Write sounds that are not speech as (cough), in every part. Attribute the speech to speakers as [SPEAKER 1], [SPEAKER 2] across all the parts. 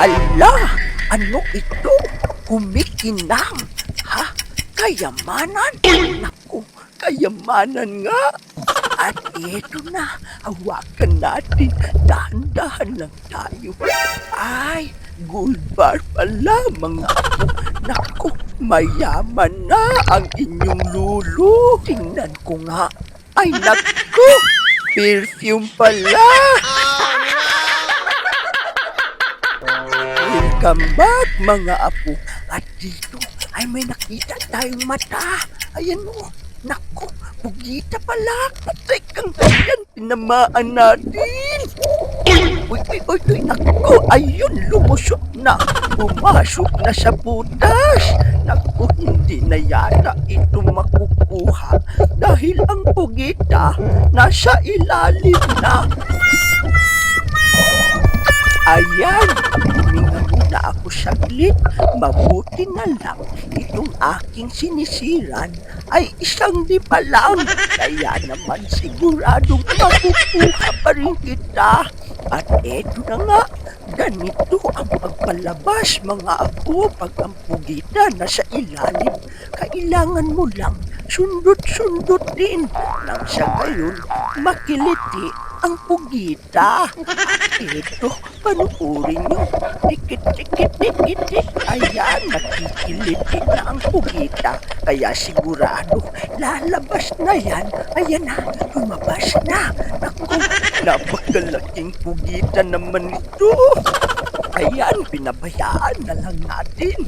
[SPEAKER 1] Hala, ano ito? Kumikinang. Ha? Kayamanan? Naku, kayamanan nga. At ito na, hawakan natin. Dahan-dahan lang tayo. Ay, gold bar pala mga apo. Naku, mayaman na ang inyong lulo. Tingnan ko nga. Ay, naku, perfume pala. Welcome back mga apo. At dito ay may nakita tayong mata. Ayan o. Naku, bugita pala. Patay kang ganyan. Tinamaan natin. Uy, uy, uy, uy, naku. Ayun, lumusot na. Pumasok na sa butas. Naku, hindi na yata ito makukuha. Dahil ang bugita nasa ilalim na. Ayan, ako saglit. Mabuti na lang itong aking sinisiran ay isang di pa lang. Kaya naman siguradong makukuha pa rin kita. At eto na nga, ganito ang pagpalabas mga apo pag ang pugita nasa ilalim. Kailangan mo lang sundot-sundot din nang sa gayon makiliti ang pugita. Ito, panuorin nyo. Tikit, tikit, tikit, tikit. Ayan, nakikiliti na ang pugita. Kaya sigurado, lalabas na yan. Ayan na, lumabas na. Naku, napakalaking pugita naman ito. Ayan, pinabayaan na lang natin.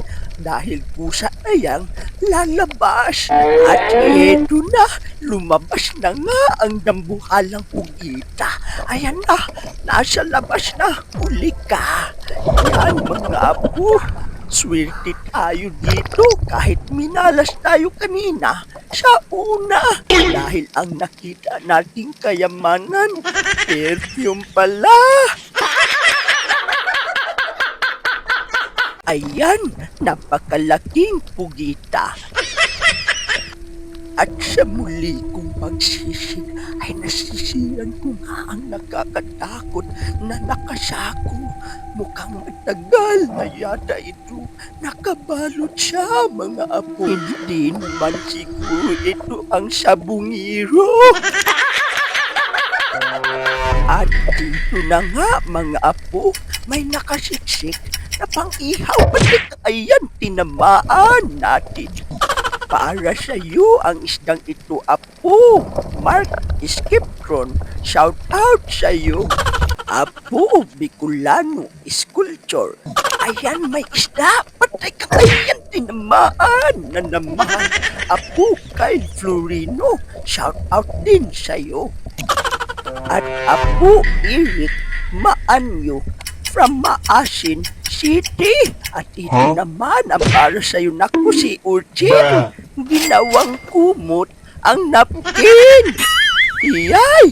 [SPEAKER 1] Dahil pusa na yan, lalabas. At eto na, lumabas na nga ang dambuhalang pugita. Ayan na, nasa labas na. Huli ka. Yan mga apo. Swerte tayo dito kahit minalas tayo kanina sa una. Dahil ang nakita nating kayamanan, perfume pala. Ayan, napakalaking pugita. At sa muli kong pagsisig ay nasisiyan ko nga ang nakakatakot na nakasako. Mukhang matagal na yata ito. Nakabalot siya mga apo. Hindi naman siguro ito ang sabungiro. (laughs) At dito na nga mga apo, may nakasiksik na pang-ihaw ayan tinamaan natin. Para sa iyo ang isdang ito, Apo. Mark Skiptron, shout out sa iyo. Apo, Bicolano, Sculpture. Ayan, may isda. Patay ka ayan, tinamaan na naman. Apo, Kyle Florino, shout out din sa iyo. At Apo, Eric Maanyo, from Maasin City. At ito
[SPEAKER 2] Huh?
[SPEAKER 1] naman ang para sa iyo naku si Urchin. Ginawang kumot ang napkin. Iyay!